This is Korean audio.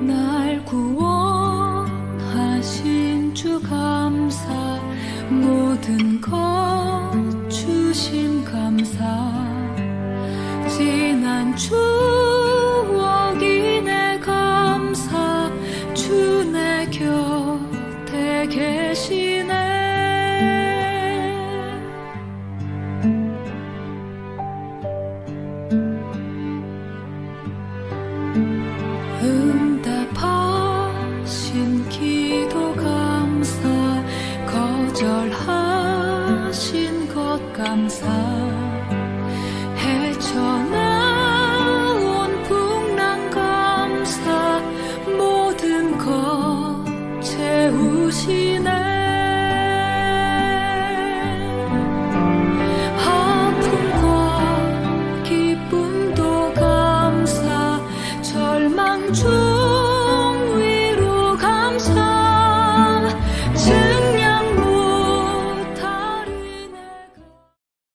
날 구원하신 주 감사 모든 것 주심 감사. 지난 추 응답하신 기도 감사 거절하신 것 감사. 헤쳐나온 풍랑 감사 모든 것 채우시네. 아픔과 기쁨도 감사 절망 중